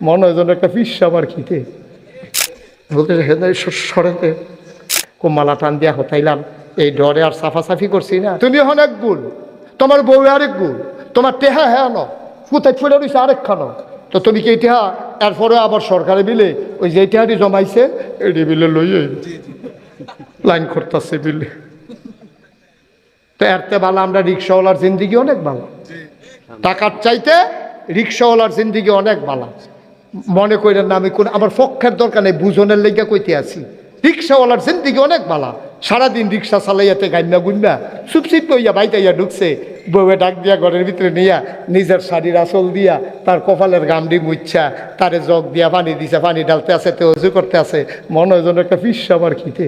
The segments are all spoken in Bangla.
মনে হয় যেন একটা ফিস আমার খিতে। বলতে হেদায় সরেতে কোমালা টান দিয়া হতাইলাম। এই ডরে আর সাফাসাফি করছি না। তুমি অনেক গুল তোমার বউ আরেক গুল তোমার টেহা হ্যাঁ ন কোথায় ফুলে রয়েছে আরেক খানো। তো তুমি কি টেহা এরপরে আবার সরকারে বিলে ওই যে টেহাটি জমাইছে এটি বিলে লই লাইন করতেছে বিলে। তো এরতে ভালো আমরা রিক্সাওয়ালার জিন্দিগি অনেক ভালো টাকার চাইতে রিক্সাওয়ালার জিন্দিগি অনেক ভালো মনে করেন না, আমি কোন আমার পক্ষের দরকার নেই, বুঝনের লেগে কইতে আছি। রিক্সাওয়ালার জিন্দিগি অনেক ভালো সারাদিন রিক্সা চালাইয়াতে গাইনা গুন্না চুপচিপ কইয়া বাইতাইয়া ঢুকছে, বউয়ে ডাক দিয়া ঘরের ভিতরে নিয়া, নিজের শাড়ির আসল দিয়া, তার কপালের গামডি মুচ্ছা তারে জগ দিয়া পানি দিছে, পানি ডালতে আছে তে অজু করতে আছে। মনে হয় যেন একটা ফিস আমার খিতে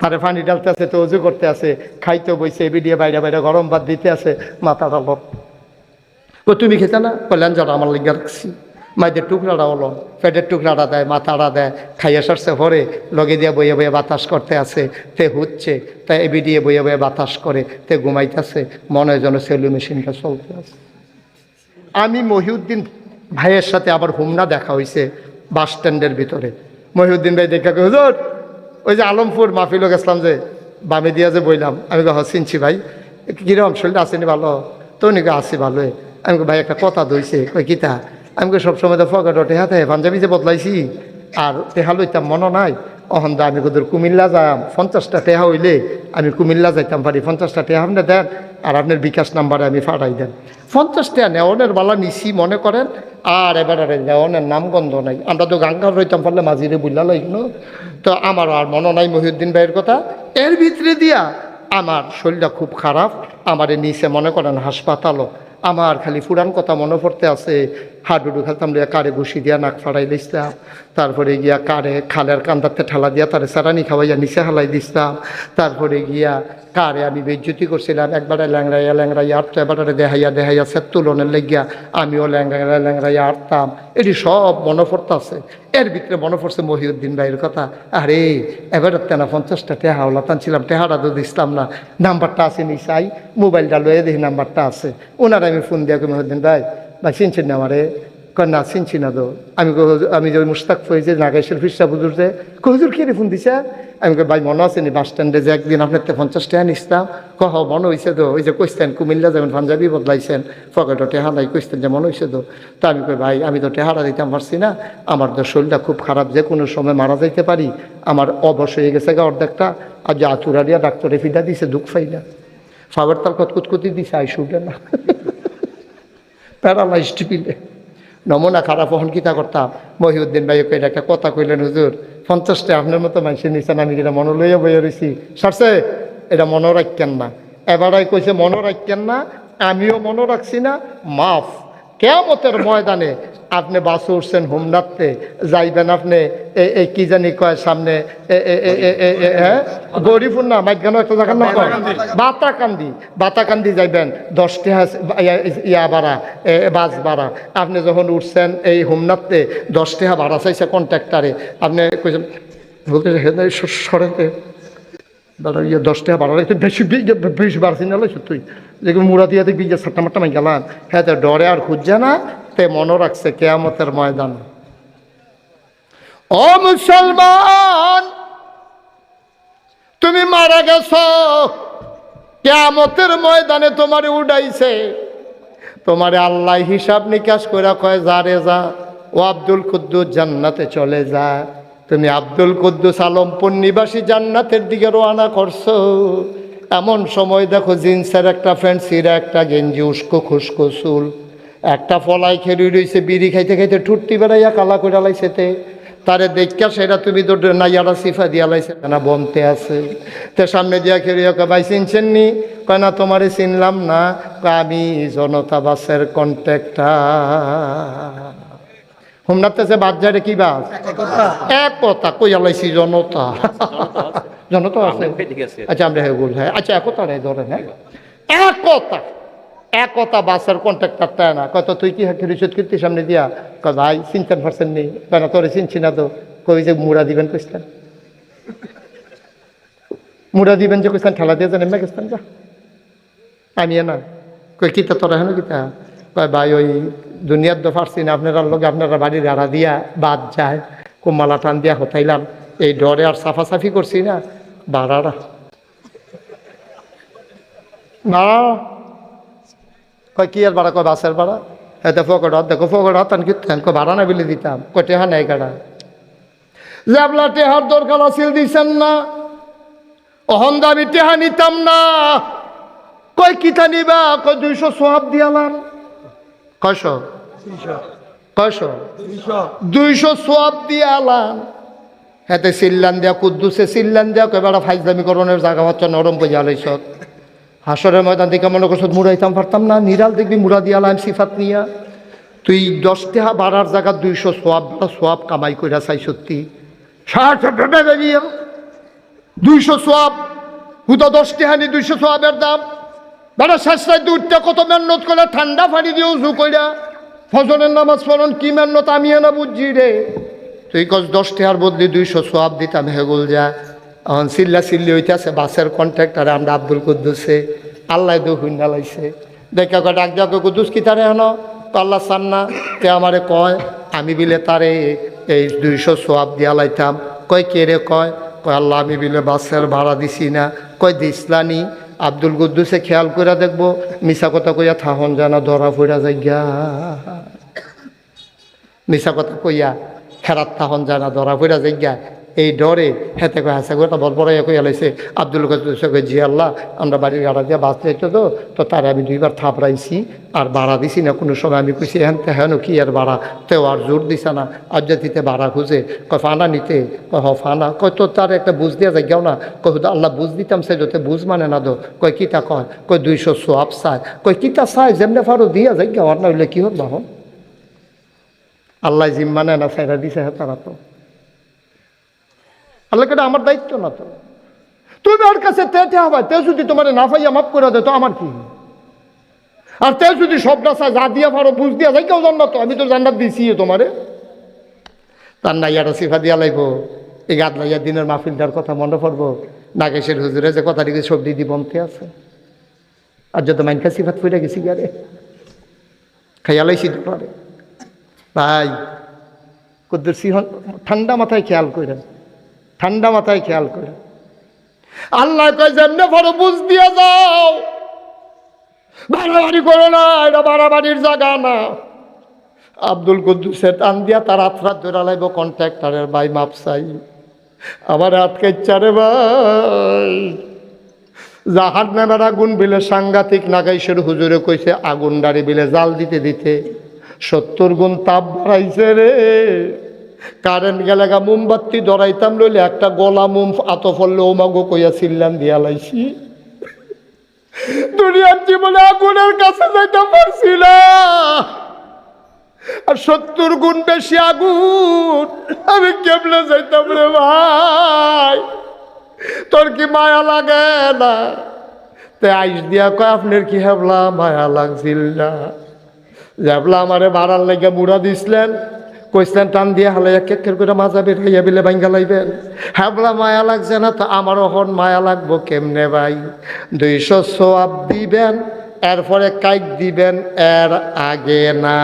তারে পানি ডালতে আছে তো অজু করতে আছে। খাইতে বইছে বিডিয়ে বাইরে বাইরে গরম ভাত দিতে আছে, মাথা ডালত ও তুমি খেতে না? কল্যাণ যারা আমার লিগা রাখছি। মাইদের টুকরাটা হলো পেটের টুকরাটা দেয় মাথাটা দেয় খাইয়ে সারছে ভরে লগে দিয়ে বইয়ে বইয়ে বাতাস করতে আছে তে হচ্ছে তাই এবি দিয়ে বইয়ে বইয়ে বাতাস করে তে ঘুমাইতেছে মনে হয় যেন সেলু মেশিনটা চলতে আছে। আমি মহিউদ্দিন ভাইয়ের সাথে আবার হুমনা দেখা হয়েছে বাস স্ট্যান্ডের ভিতরে। মহিউদ্দিন ভাই দেখা হুজুর ওই যে আলমপুর মাহফিল গেছিলাম যে বামে দিয়া যে বইলাম। আমি কহ চিনছি ভাই। কীরকম শরীরটা আসেনি ভালো? তো উনি কয়, আছি ভালোই। আমি ভাই একটা কথা দইছে কই কিতা আমি সবসময় তো ফকেট টেহাতে পাঞ্জাবি যে বদলাইছি। আর টেহা লইতাম মনে নাই। অহন দা আমি কোথাও কুমিল্লা যাম, পঞ্চাশটা টেহা হইলে আমি কুমিল্লা যাইতাম পারি। পঞ্চাশটা টেহা আপনি দেন, আর আপনার বিকাশ নাম্বারে আমি ফাটাই দেন। পঞ্চাশটা টাকা নেওয়ানের বালা নিছি, মনে করেন, আর এবারে নেওয়ানের নাম গন্ধ নাই। আমরা তো গাঙ্গার রইতাম, পারলে মাঝিরে বুঝলা লাগল তো আমার আর মনে নাই মহিউদ্দিন ভাইয়ের কথা। এর ভিতরে দিয়া আমার শরীরটা খুব খারাপ। আমারে নিচে মনে করেন হাসপাতালও। আমার খালি ফুরান কথা মনে পড়তে আছে। হাডুডু খেলতাম দিয়া কারে ঘুষি দিয়া নাক ফাড়াই দিছিলাম তারপরে গিয়া কারে খালের কান্দাতে ঠেলা দিয়া তারে সারানি খাওয়াইয়া নিচে হালাই দিছিলাম। তারপরে গিয়া কারে আমি বেজ্জতি করছিলাম, একবারে ল্যাংরাইয়া ল্যাংরাইয়া আটতো এবারে দেহাইয়া দেহাইয়া সে তুলনের লেগিয়া আমিও ল্যাংরাইয়া ল্যাংরাইয়া আটতাম। এটি সব মনে আছে এর ভিতরে মনে পড়ছে মহিউদ্দিন ভাইয়ের কথা। আরে, এবারে তেনা পঞ্চাশটা টেহা হলা টানছিলাম টেহাটা তো দিছিলাম না। নাম্বারটা আছে নি চাই মোবাইলটা লয়ে দেখি নাম্বারটা আছে। ওনার আমি ফোন দিয়া মহিউদ্দিন ভাই ভাই চিনছেন না আমারে? না চিনছি না তো। আমি আমি যে মুস্তাক ফয়েজে নাগেশের ফিরসা বুজুর যে কই, হুজুর কে রে ফোন দিছে? আমি ভাই মনে আছে নি বাস স্ট্যান্ডে যে একদিন আপনার তো পঞ্চাশ টাকা নিছিলাম কহ মনে হয়েছে তো ওই যে কইতেন কুমিল্লা যেমন পাঞ্জাবি বদলাইছেন পকেটও টেহা নাই কইতেন যে মনে হয়েছে তো। তা আমি কই ভাই আমি তো টেহারা দিতাম পারছি না আমার তো শরীরটা খুব খারাপ যে কোনো সময় মারা যাইতে পারি আমার অবশ হয়ে গেছে গা অর্ধেকটা আর যে আতুরারিয়া ডাক্তারে ফিডা দিছে দুঃখ না। ফাবার তার কতকুতকুতি দিছে আই শুটে না। প্যারালাইজড পিলে নমুনা খারাপ হন কিতা করতাম? মহিউদ্দিন ভাই কইলে একটা কথা কইলেন, হুজুর, পঞ্চাশটা আপনার মতো মানুষের নিচে আমি এটা মনে লইয়া বইয়া রয়েছি সারছে এটা মনে রাখতেন না। এবারাই কইছে মনে রাখতেন না, আমিও মনে রাখছি না, মাফ। কেমতের ময়দানে আপনি বাসে উঠছেন হোমনাথতে যাইবেন আপনি এই কি জানি কয় সামনে হ্যাঁ? গরিপুর না মাইগানো একটা জায়গার নাম কয়? বাতাকান্দি। বাতাকান্দি যাইবেন দশটি ইয়া ভাড়া এ, বাস ভাড়া। আপনি যখন উঠছেন এই হোমনাথতে দশ টাকা ভাড়া চাইছে কন্ট্রাক্টারে। আপনি কইছেন বলতে সরেতে দাদা ইয়ে দশ টাকা বাড়া বেশি বেশি বাড়ছি না তুই যেগুলো মুড়া দিয়ে দেখবি যে সাতটা মাট্টা গেলাম। হ্যাঁ তো ডরে আর খুঁজছে না, তে মনে রাখছে কেয়ামতের ময়দান। ও মুসলমান, তুমি মারা গেছ। কেয়ামতের ময়দানে তোমারে উড়াইছে। তোমারে আল্লাহ হিসাব নিকাশ করে কয়, যা রে যা, ও আব্দুল কুদ্দুস জান্নাতে চলে যা। তুমি আব্দুল কুদ্দুস আলমপুর নিবাসী জান্নাতের দিকে রোয়ানা করছ। এমন সময় দেখো জিন্সের একটা প্যান্ট সিরা একটা গেঞ্জি উস্কো খুস্কো চুল। একটা ফলাই খেলি রইছে বিড়ি খাইতে খাইতে ঠুট্টি বেড়াইয়া কালা করে লাইছেতে তারে দেখা সেটা তুমি তো নাইয়ারা সিফা দিয়া লাইছে। না বমতে আছে। তে সামনে দিয়া খেয়ে ভাই চিনছেন নি? কয় না তোমারে চিনলাম না। আমি জনতা বাসের কন্ট্যাক্টার হুমনাতে যে বাদ যায় কি বাস? এক কথা কইয়া লাইছি জনতা। জনতা আছে। আচ্ছা আমরা হয়ে বল হ্যাঁ। আচ্ছা একতা রে ধরেন হ্যাঁ। এক কথা এক কথা বাসের কন্ট্রাক্টর তাই না। কত তুই কি হাকি কীর্তি সামনে দিয়া? কয় ভাই চিনতেন পারছেন নেই। কয় না তোরে চিনছি না তো। কই যে মুড়া দিবেন কইসলেন? মুড়া দিবেন যে কইসলেন ঠেলা দিয়ে জানেন না গেছেন যা। আমি না। কই কিতা তোরা হেন কিতা কয় ভাই ওই দুনিয়ার তো পারছি না। আপনারা লোক আপনারা বাড়ির আড়া দিয়া বাদ যায়। কুমালা টান দিয়া হতাইলাম। এই ডরে আর সাফাসাফি করছি না। বাড়ারা না কয় কি আর বাড়া কয় বাসের ভাড়া? এতে ফকট দেখো ফকট হাত কি ভাড়া না বিলে দিতাম। কয় টেহা নাই কাটা জাবলা টেহার দরকার আছিল দিছেন না। অহন দাবি টেহা নিতাম না। কয় কিতা নিবা? কয় দুইশো সোহাব দিয়ালাম। কয়শ? কয়শ? দুইশো সোয়াব দিয়ালাম। হেতে সিল্লান দিয়া, কুদ্দুসে সিল্লান দিয়া, কয় বেড়া করণের জায়গা হচ্ছে নরম পইয়া লাইছত হাসরের ময়দান থেকে মনে করছ মুড়াইতাম পারতাম না, নিরাল দেখবি মুড়া দিয়ালাম সিফাত নিয়া। তুই দশ টাকা বাড়ার জায়গা দুইশো সোয়াব সোয়াব কামাই কইরা চাই সত্যি দুইশো সোয়াব, হুদা দশ টাকা নি দুইশো সোয়াবের দাম। বেড়া শেষ উঠতে কত মেহনত করে ঠান্ডা পানি দিয়ে উজু কইরা। ফজরের নামাজ পড়ন কি মেহনত আমি না বুঝছি রে। তুই কস দশ টাকার বদলি দুইশো সোয়াব দিতাম হেগুল যা এখন চিল্লা চিল্লি হইতেছে, বাসের কন্ট্রাক্টারে আমরা আব্দুল কুদ্দুসে, আল্লাহ দু হুন্ডা লাইছে। দেখা কয়, ডাক যাকে কুদ্দুস, কি তারে হেন আল্লাহ চান না, তে আমারে কয়, আমি বিলে তারে এই দুইশো সোয়াব দিয়া লাইতাম। কয়, কে রে কয়? কয়, আল্লাহ, আমি বিলে বাসের ভাড়া দিছি না। কয় দিসলানি আব্দুল কুদ্দুসে খেয়াল করে দেখব মিশা কথা কইয়া থাহন জানা ধরা ফুরা যাই গা মিশা কথা কইয়া খেরাত থাহন জানা ধরা ফুরা গা এই ডরে হেতে কয়ে হাসা করে বর বড় কইয়া লাইছে। আব্দুল কুদ্দুসে কই জি আল্লাহ, আমরা বাড়ির গাড়া দিয়ে বাস যাইতো তো তো তারে আমি দুইবার থাপড়াইছি আর ভাড়া দিছি না। কোনো সময় আমি কইছি হ্যান হেন কি আর ভাড়া? তেও আর জোর দিছে না। আজ্জাতিতে ভাড়া খুঁজে, কয়, ফানা নিতে? কয়, হ, ফানা। কয়, তো তার একটা বুঝ দিয়া যাই না। কয়, হুদা, আল্লাহ বুঝ দিতাম সে যাতে বুঝ মানে না দো। কয়, কিতা কয়? কয়, দুইশো সোয়াব চায় কয়, কিতা চায় যেমনে ফারো দিয়া যাই আর না হইলে কি হল বাহন আল্লাহ জিম মানে না, সাইরা দিছে হ্যাঁ তারা তো। আল্লাহ কেটে আমার দায়িত্ব না তো। তুমি ওর কাছে তেতে হবে তে যদি তোমার না পাইয়া মাফ করে দে তো আমার কি? আর তে যদি সব চায়, যা দিয়া পারো, বুঝ দিয়া যাই কেউ জান্নাত আমি তো জান্নাত দিছি তোমারে। তার নাইয়াটা সিফা দিয়া লাইব। এই গাদ লাইয়া দিনের মাহফিলটার কথা মনে পড়ব। নাগেশের হুজুরে যে কথা কথাটিকে সবজি দি বমতে আছে। আর যত মাইনকা সিফাত ফুটে গেছি গারে খাইয়া লাইছি তোমারে ভাই কুদ্দুর সিংহ ঠান্ডা মাথায় খেয়াল করেন, ঠান্ডা মাথায় খেয়াল করে আল্লাহ কয় যেমনে বড় বুঝ দিয়ে যাও। বাড়াবাড়ি করো না, এটা বাড়াবাড়ির জায়গা না। আব্দুল কুদ্দুসে টান দিয়া তার আত্রাত ধরে লাইব কন্ট্রাক্টারের ভাই মাপসাই আমার আটকে চারে ভাই। জাহাজ নামের আগুন বিলে সাংঘাতিক নাগাইশের হুজুরে কইছে, আগুন ডাড়ি বিলে জাল দিতে দিতে। সত্তর গুণ তাপ বাড়াইছে রে। কারেন্ট গেলে গা মোমবাতি ধরাইতাম লইলে একটা গলা মোম আত ফললে ওমাগো কইয়া ছিল্লাম দিয়া লাইছি। দুনিয়ার জীবনে আগুনের কাছে যাইতে পারছি না। আর সত্তর গুণ বেশি আগুন, আমি কেমনে যাইতাম রে ভাই? তোর কি মায়া লাগে না? তে আইস দিয়া কয়, আপনার কি হেবলা মায়া লাগছিল না? যাবলা আমারে বাড়ার লেগে মুড়া দিছিলেন। কইসলেন টান দিয়ে হালাইয়া কেকের করে মাজা বের হইয়া বিলে ভাঙ্গা লাইবেন। হ্যাবলা মায়া লাগছে না তো আমারও হন মায়া লাগবো কেমনে ভাই? দুইশো সোয়াব দিবেন, এরপরে কাইক দিবেন, এর আগে না!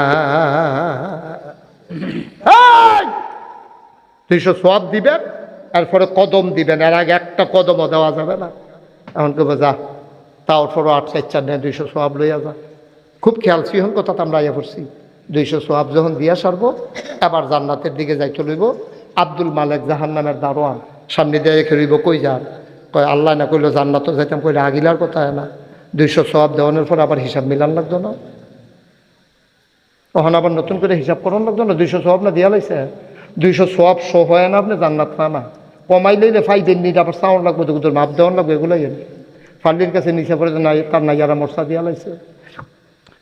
দুইশো সোয়াব দিবেন, এরপরে কদম দিবেন, এর আগে একটা কদমও দেওয়া যাবে না। এখন কেবো যা, তাও ফোরো আট চার চার নেয় দুইশো সোয়াব লইয়া যা। খুব খেয়াল সিহন কথা তো আমরা আইয়া পড়ছি দুইশো সোয়াব যখন দিয়া সারব এবার জান্নাতের দিকে যাইতে লইব আব্দুল মালেক জাহান নামের দারোয়ান সামনে দিয়ে রেখে রইব কই যান কয়, আল্লাহ না কইলো জান্নাত যাইতাম, কইলে আগিলার কথা না। দুইশো সোয়াব দেওয়ানোর পর আবার হিসাব মিলান লাগতো না। তখন আবার নতুন করে হিসাব করান লাগতো না, দুইশো সোয়াব না দিয়া লাইছে? দুইশো সোয়াব শো হয় না আপনি জান্নাত না না। কমাই লইলে ফাইদেন নিতে আবার সাউন্ড লাগবে তো মাপ দেওয়ান লাগবে, এগুলোই ফান্ডির কাছে নিচে পড়ে নাই, তার নাইয়ারা মশলা দিয়া লাইছে।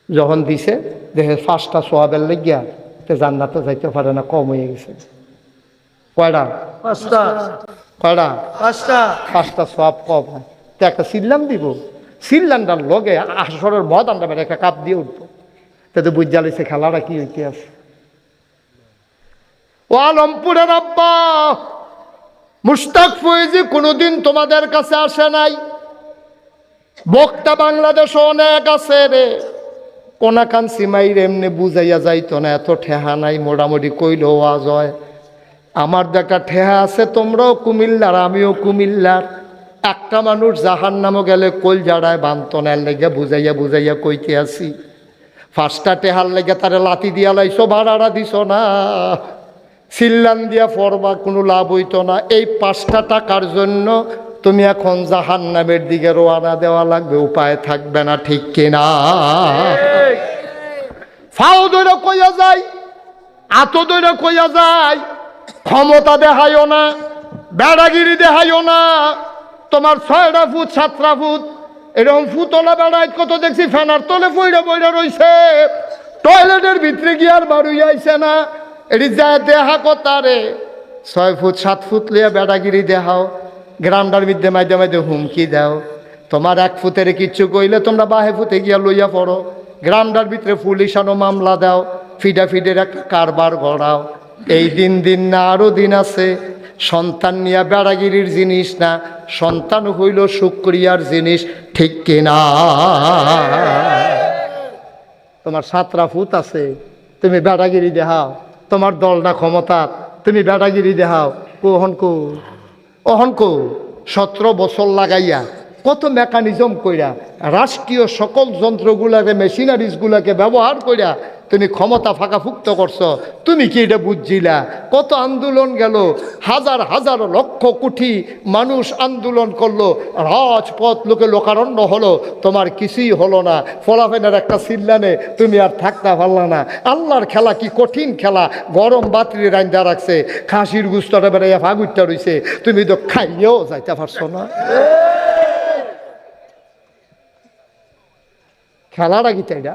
যখন দিছে দেখে ফার্স্টটা সোয়াবের লেগিয়া তে জান্নাতে যাইতে পারে না কম হয়ে গেছে। কয়টা? পাঁচটা। কয়টা? পাঁচটা। পাঁচটা সোয়াব কম হয়। তো একটা সিল্লাম দিব। সিল্লামটার লগে আসরের মদ আনটা বেড়ে একটা কাপ দিয়ে উঠবো। তাতে বুঝ জ্বালিছে খেলাটা কি হইতে আছে ও আলমপুরের আব্বা মুস্তাক ফয়েজি কোনোদিন তোমাদের কাছে আসে নাই। বক্তা বাংলাদেশ অনেক আছে রে। কোনাকান সিমাইর এমনি বুঝাইয়া যাইতো না, এত ঠেহা নাই, মোটামুটি কইলেও আওয়াজ হয়। আমার দেখা ঠেহা আছে, তোমরাও কুমিল্লার, আমিও কুমিল্লার। একটা মানুষ জাহান নামও গেলে কল জাড়ায় বান্তনের লেগে বুঝাইয়া বুঝাইয়া কইতে আসি। ফার্স্টটা টেহার লেগে তারে লাতি দিয়া লাইছো, ভাড়াড়া দিছ না। সিল্লান দিয়া ফরবা কোনো লাভ হইতো না। এই পাঁচটা টাকার জন্য তুমি এখন জাহান নামের দিকে রোয়ানা দেওয়া লাগবে, উপায় থাকবে না, ঠিক কিনা? ফাও দৈরা কইয়া যায় আত দৈরা কইয়া যায় ক্ষমতা দেখাইও না, বেড়াগিরি দেখাইও না, তোমার ছয়টা ফুট, সাতটা ফুট, এরকম ফুতলা বেড়ায় কত দেখছি ফ্যানার তলে বইরা বইরা রইছে। টয়লেটের ভিতরে গিয়ে আর বাড়ুই আইছে না, এটি যায় দেহা কথারে ছয় ফুট, সাত ফুট লিয়া বেড়াগিরি দেখাও। গ্রামটার মধ্যে মাঝে মাঝে হুমকি দাও। তোমার এক ফুতের কিচ্ছু কইলে তোমরা বাহে ফুতে গিয়া লইয়া পড়ো। গ্রামটার ভিতরে পুলিশানো মামলা দাও ফিডা ফিডের একটা কারবার গড়াও। এই দিন দিন না আরও দিন আছে, সন্তান নিয়া বেড়াগিরির জিনিস না, সন্তান হইল শুক্রিয়ার জিনিস, ঠিক কিনা? তোমার সাতরা ফুট আছে, তুমি বেড়াগিরি দেখাও তোমার দলটা ক্ষমতা তুমি বেড়াগিরি দেখাও কোহন কো অহন কো সতেরো বছর লাগাইয়া কত মেকানিজম কইরা রাষ্ট্রীয় সকল যন্ত্রগুলাকে মেশিনারিজগুলাকে ব্যবহার কইরা তুমি ক্ষমতা ফাঁকাফুক্ত করছ, তুমি কি এটা বুঝছিলা? কত আন্দোলন গেল, হাজার হাজার লক্ষ কোটি মানুষ আন্দোলন করল, রাজপথ লোকে লোকারণ্য হলো, তোমার কিছুই হলো না, ফলাফেনের একটা সিল্লানে তুমি আর থাকতে পারলা না। আল্লাহর খেলা কি কঠিন খেলা? গরম বাতিল রান্দা রাখছে, খাসির গুস্তটা বেড়াইয়া ফাগুরটা রইছে, তুমি তো খাইয়েও যাইতে পারছ না। খেলাটা কি এটা?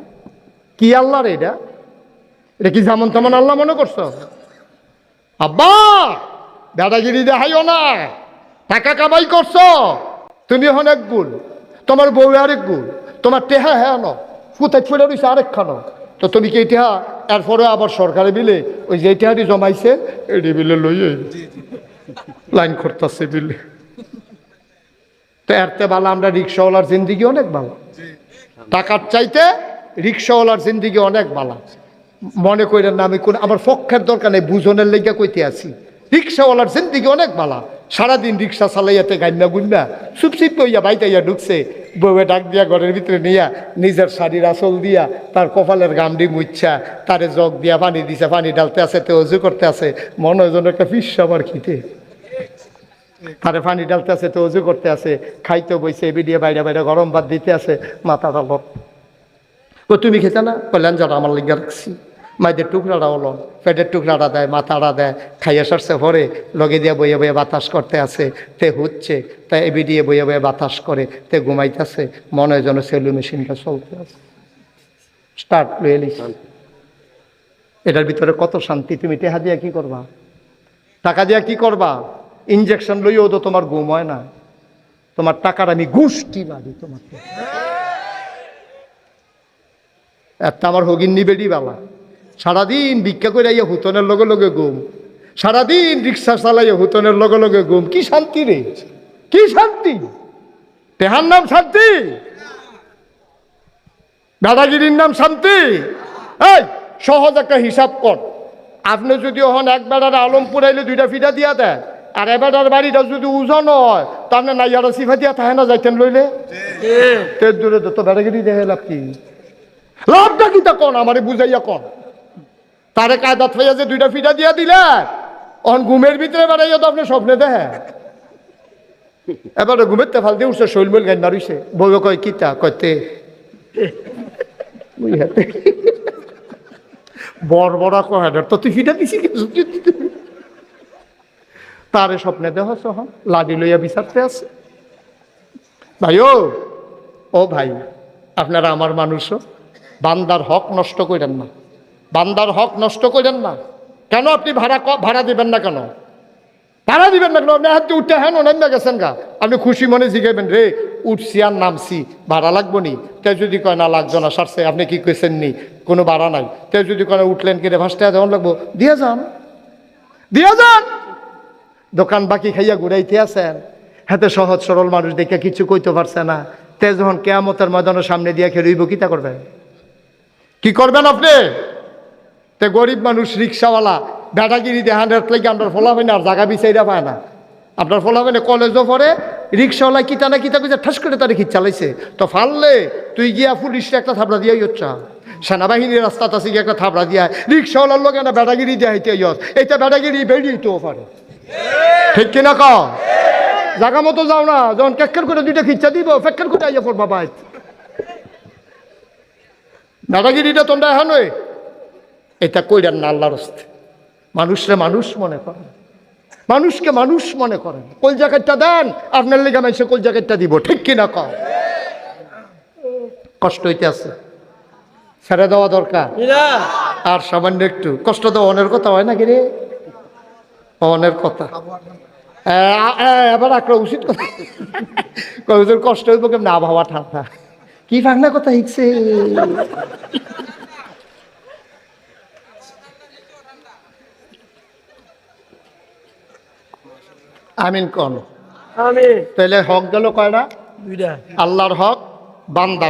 কি আল্লাহর এটা? এটা কি যেমন তেমন আল্লাহ মনে করছ? আব্বা, দাদাগিরি দেখাইও না। টাকা কামাই করছ? তুমি হন এক গুণ। তোমার বউ আরেক গুণ। তোমার টেহা হ্যাঁ ন ফুতাই রয়েছে আরেক খানো তো তুমি কি টেহা? এরপরে আবার সরকারে বিলে ওই যে টেহাটি জমাইছে, এটি বিলে লইয়ে লাইন করতেছে বিলে। তো এরতে ভালো আমরা রিক্সাওয়ালার জিন্দিগি অনেক ভালো। টাকার চাইতে রিক্সাওয়ালার জিন্দিগি অনেক বালা। মনে করেন না, আমি কোন আমার পক্ষের দরকার নেই, বুঝনের লেগে কইতে আছি। রিক্সাওয়ালার জিন্দিগি অনেক বালা। সারাদিন রিক্সা চালাইয়াতে গান্না গুন্না চুপচিপ কইয়া বাইতাইয়া ঢুকছে, বউয়ে ডাক দিয়া ঘরের ভিতরে নিয়া, নিজের শাড়ির আসল দিয়া, তার কপালের গামডি মুচ্ছা তারে জগ দিয়া পানি দিছে, পানি ডালতে আছে তে অজু করতে আছে। মনে হয় একটা ফিস আমার খিতে তারে পানি ডালতে আছে তো অজু করতে আছে, খাইতে বইছে বিডিয়ে বাইরে বাইরে গরম ভাত দিতে আছে, মাথা ডালত ও তুমি খেতে না? কল্যাণ যারা আমার লিগা রাখছি। মায়েদের টুকরাটা হলো পেটের টুকরাটা দেয়, মাথাটা দেয়। খাইয়ে সারছে ভরে, লগে দিয়ে বইয়ে বইয়ে বাতাস করতে আছে। তে হচ্ছে তাই এবি দিয়ে বইয়ে বইয়ে বাতাস করে, তে ঘুমাইতেছে। মনে যেন সেলু মেশিনটা চলতে আছে। স্টার্ট, লয়ে এটার ভিতরে কত শান্তি, তুমি টেহা দিয়া কি করবা? টাকা দিয়া কি করবা? ইঞ্জেকশন লইও তো তোমার ঘুম হয় না। তোমার টাকার আমি গুষ্টি মারি তোমাকে। একটা আমার হগিন নিবেডি বালা সারাদিন ভিক্ষা করে আইয়া হুতনের লগে লগে ঘুম। সারাদিন রিক্সা চালাইয়া হুতনের লগে লগে ঘুম। কি শান্তি রে? কি শান্তি? তেহার নাম শান্তি? দাদাগিরির নাম শান্তি? এই সহজ একটা হিসাব কর। আপনি যদি ওখান এক বেড়ার আলমপুর আইলে দুইটা ফিটা দিয়া দেয় আর এবেটার বাড়িটা যদি ওজন হয় তাহলে না ইয়ারা সিফা দিয়া থাকে না যাইতেন লইলে? তের দূরে তো বেড়াগিরি দেখে লাভ কি? লাভটা কি কন? আমারে বুঝাইয়া কন। তারে কায়দাত হইয়া যে দুইটা ফিটা দিয়া দিলে অন ঘুমের ভিতরে বেড়াইয়া তো আপনি স্বপ্নে দেখে এবারে ঘুমের তেফাল দিয়ে উঠছে শৈলমৈল গান মারিছে বউ কয় কিতা কয়তে বড় বড় কয় তো তুই ফিটা দিছি তারে স্বপ্নে দেহ সহ লাডি লইয়া বিচারতে আছে। ভাই ও ভাই, আপনারা আমার মানুষও। বান্দার হক নষ্ট করেন না। বান্দার হক নষ্ট করেন না। কেন আপনি ভাড়া ক- ভাড়া দিবেন না কেন? ভাড়া দিবেন না কেন? আপনি হাতে উঠতে হ্যাঁ না গেছেন গা। আপনি খুশি মনে জিগাইবেন, রে, উঠছি আর নামছি, ভাড়া লাগবো নি? তে যদি কয়, না লাগতো না, সারছে, আপনি কি কইছেন নি? কোনো ভাড়া নাই। তে যদি কয়, উঠলেন কিনে ভাসতে যেমন লাগবো। দিয়ে যান। দিয়ে যান। দোকান বাকি খাইয়া ঘুরাইতে আছেন। হাতে সহজ সরল মানুষ দেখে কিছু কইতে পারছে না। তে যখন কেয়ামতের ময়দানের সামনে দিয়া খেয়ে রইব কিতা করবে কি করবেন আপনি? তে গরিব মানুষ, রিক্সাওয়ালা বেটাগিরি দেহান লাগে আপনার ফলা না, আর জায়গা বিচাইরা পায় না। আপনার ফলা হয় না, কলেজও পড়ে, রিক্সাওয়ালা কিতা না কিতা কইছে, ঠাস করে তারে চালাইছে তো ফাললে, তুই গিয়া পুলিশে একটা থাবড়া দিয়ে হচ্ছা সেনাবাহিনীর রাস্তাতে আছে গিয়ে একটা থাবড়া দিয়া ফরিকশাওয়ালার লোক না বেটাগিরি দেয়া হইতে ইয়স এইটা বেটাগিরি বেরিয়ে তো পারে। ঠিক কিনা ক জাগা মতো যাও না, যখন কেক্কের করে দুইটা খিচ্ছা দিব, ফেক্কের করে আইয়া পড়বা বাইত দাদাগিরিটা তোমরা এখন এটা কইরান না আল্লাহর হস্তে মানুষরে মানুষ মনে করেন মানুষকে মানুষ মনে করেন কোল জ্যাকেটটা দেন আপনার লেগে মানুষে কোল জ্যাকেটটা দিব ঠিক কিনা ক কষ্ট হইতে আছে। ছেড়ে দেওয়া দরকার। আর সামান্য একটু। কষ্ট তো অনের কথা হয় না কি রে? অনের কথা। এবার আঁকড়া উচিত কথা। কষ্ট হইব কেমন? আবহাওয়া ঠান্ডা। কি ভাঙনা কথা শিখছে আমিন কন। তাহলে হক গেল কয়টা? দুইটা। আল্লাহর হক বান্দার